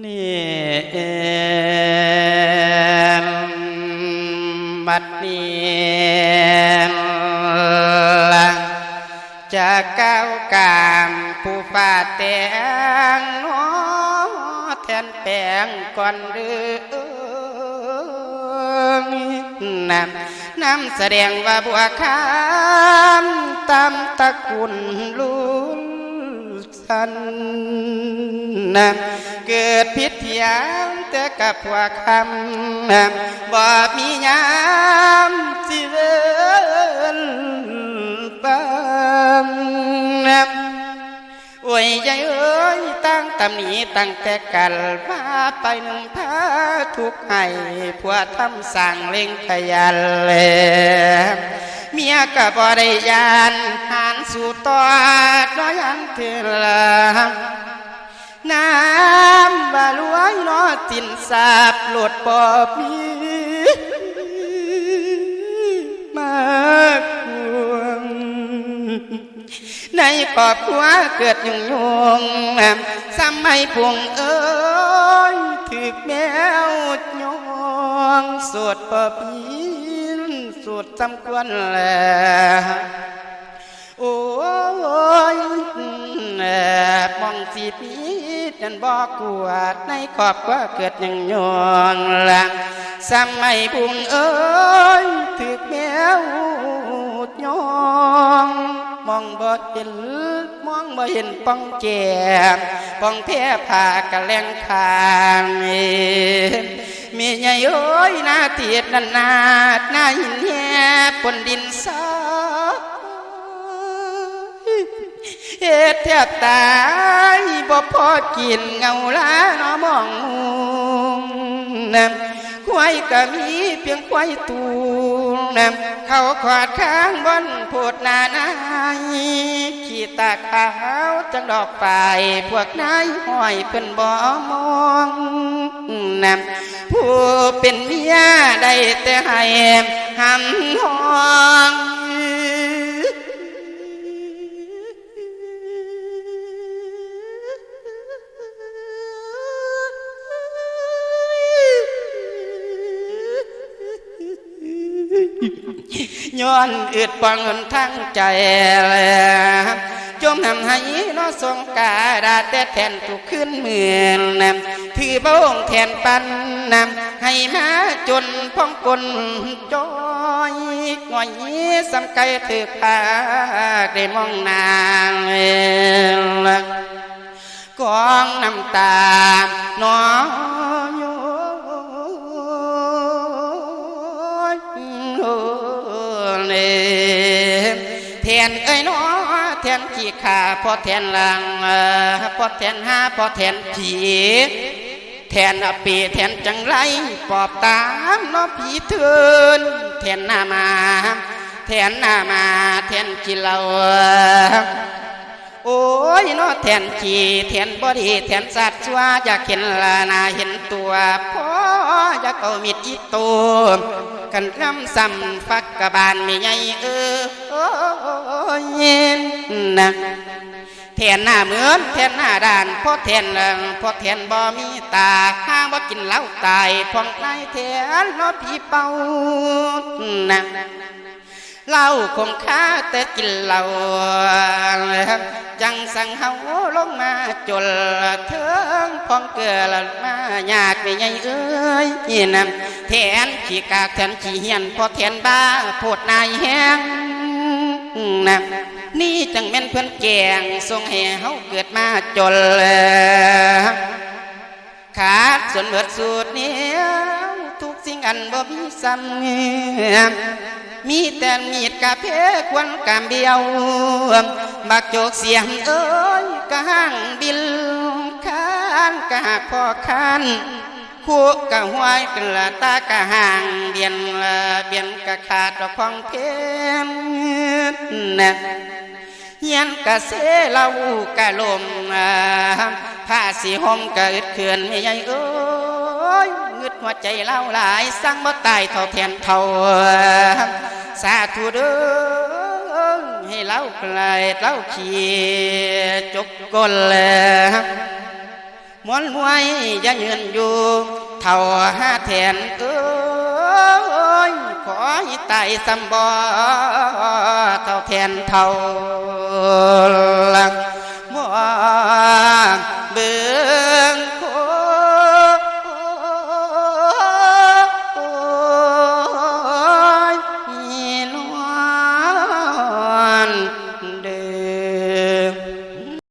นี่เอ็มบัดนี้ละจะก้าวกามผู้ฟ้าแตงน้อแทนแปงก่อนเดืองนำนำแสดงว่าบัวคำตามตะกุลลุันนะเกิดพิษยามแต่กับพวคำนะบ่มียามสิเวนบังนะอ้ยใจเอ้ยตั้งตำหนีตั้งแต่กันพาไปหนึ่งพาทุกให้ผัวทำสั่งเล่งขยันเลย ยก็บ่ได้ยานหันสู่ตอดน้อยอันเถื่อนละน้ำบาลวยน้อตินสาบหลดปอบมีมากวงในครอบครัวเกิดยุ่งยุ่งซ้ำไมพุงเอ้ยถึกแมวยองสวดปอบี สวดจำควรแลโอ้ยแอบมองสีพีนันบอกกวดในขอบว่าเกิดยังยองละสมัยบุงเอ้ยถึกแมวยองมองบ่เห็นมองบ่เห็นป้องแก้มป้องแพ้ผ่ากะแลงคาง มีใหญ่เอ้ยหน้าเตียดนานาดหน้าหินแหบบนดินซาเฮ็ดแทบตายบ่พอกินเงาล้าน้อมองน้ำ ควายก็มีเพียงควายตูนเขาขวาดข้างบนโพดนานายขี้ตาขาวจังดอกไปพวกนายห้อยเพิ่นบ่มองน้ำผู้เป็นเมียได้แต่ให้หำห้อง ย้อนอึดปังเงินทั้งใจแลจมนำให้น้อทรงกาดาแต่แทนทุกขึ้นเมือนนำถือบ้งแทนปันนำให้มาจนพ้องกลจอยงอยสำไกถือพากได้มองนางกองน้ำตาน้อย เนแทนเอ้ยน้อแทนขี้ขาพอแทนลังเอ่อพอแทนหาพอแทนผีแทนอปีแทนจังไรปอบตามน้อผีเทือนแทนหน้ามา แทนหน้ามา แทนกินเราโอ้ ยน้อแทนขี่แทนบอดีแทนสัตว์ชัวอยากเห็นลานาเห็นตัวพ่ออยากเอามิดอีตัวกันรำซ้ำฟักกะบานไม่ใหญ่เออโอ้ยเย็นนะแทนหน้าเหมือนแทนหน้าด่านพ่อแทนพ่อแทนบ่มีตาห้างบ่กินเหล้าตายพองนายแทนน้อพี่เป่านะเหล้าคงค้าแต่กินเหล้า จังสังเฮาลงมาจนเถิงพองเกลมาอยากไม่ใหญ่เอ้ยนี่นำแทนขี้กากแทนขี้เหียนพอแทนบ้าโพดนายแห้งนะนี่จังแม่นเพื่อนแกงทรงให้เฮาเกิดมาจนขาดส่วนเบิดสูตรเนี้ยทุกสิ่งอันบ่มีซ้ำเงียมีแต่มีดกะเพควนกามเบียว บักโจกเสียงเอ้ยกะห้างบิลคานกะหักพอคานคู่กะหวยกะละตากะห่างเบียนละเบียนกะขาดดอกของเพนนะเฮียนกะเสลากะลมอ่าผ้าสีห่มกะอึดเขื่อนไม่ใหญ่เอ้ยงึดหัวใจเล่าหลายสร้างบ่ตายเท่าแทนเท่าสาธุเด้อ ให้เล่าไกลเล่าขี่จกกลแลมวนมวยอยังยืนอยู่เท่าห้าแทนเอ้ยขอให้ไตายสำบ่เท่าแทนเท่าลังบ่เบื่อ